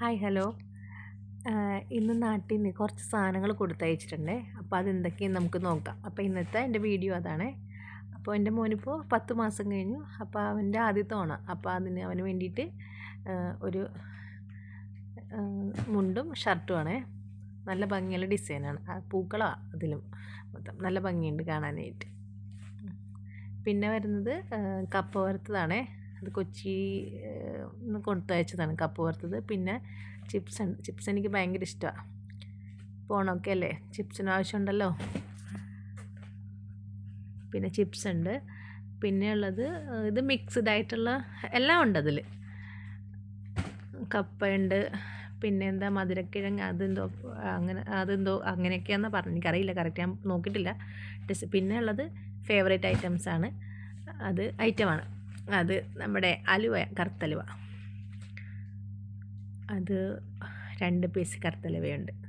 Hi hello. ഇന്ന് നാട്ടിൽ നിന്ന് കുറച്ച് സാധനങ്ങൾ കൊടുത്തയച്ചിട്ടുണ്ടേ. അപ്പോൾ അതെന്തൊക്കെയും നമുക്ക് നോക്കാം. അപ്പോൾ ഇന്നത്തെ എന്റെ വീഡിയോ അതാണ്. അപ്പോൾ എന്റെ മോനിപ്പോൾ പത്ത് മാസം കഴിഞ്ഞു. അപ്പോൾ അവന്റെ ആദ്യത്തെ ഓണം. അപ്പോൾ അതിന് അവന് വേണ്ടിയിട്ട് ഒരു മുണ്ടും ഷർട്ടുമാണ് നല്ല ഭംഗിയുള്ള ഡിസൈനാണ് പൂക്കളാണ് അതിലും മൊത്തം. നല്ല ഭംഗിയുണ്ട് കാണാനായിട്ട്. പിന്നെ വരുന്നത് കപ്പ വറുത്തതാണേ. അത് കൊച്ചി കൊടുത്തയച്ചതാണ് കപ്പ് വറുത്തത്. പിന്നെ ചിപ്സ് ചിപ്സ് എനിക്ക് ഭയങ്കര ഇഷ്ടമാണ് പോണൊക്കെ അല്ലേ? ചിപ്സിന് ആവശ്യമുണ്ടല്ലോ? പിന്നെ ചിപ്സ് ഉണ്ട്. പിന്നെ ഉള്ളത് ഇത് മിക്സ്ഡ് ആയിട്ടുള്ള എല്ലാം ഉണ്ട് അതിൽ കപ്പയുണ്ട് പിന്നെ എന്താ മധുരക്കിഴങ്ങ് അതെന്തോ അങ്ങനെ അതെന്തോ അങ്ങനെയൊക്കെയാണെന്ന് പറഞ്ഞു എനിക്കറിയില്ല. കറക്റ്റ് ഞാൻ നോക്കിയിട്ടില്ല. പിന്നെ ഉള്ളത് ഫേവറേറ്റ് ഐറ്റംസാണ്. അത് ഐറ്റമാണ്. അത് നമ്മുടെ അലുവ കറുത്തലുവ. അത് രണ്ട് പീസ് കറുത്തലുവയുണ്ട്.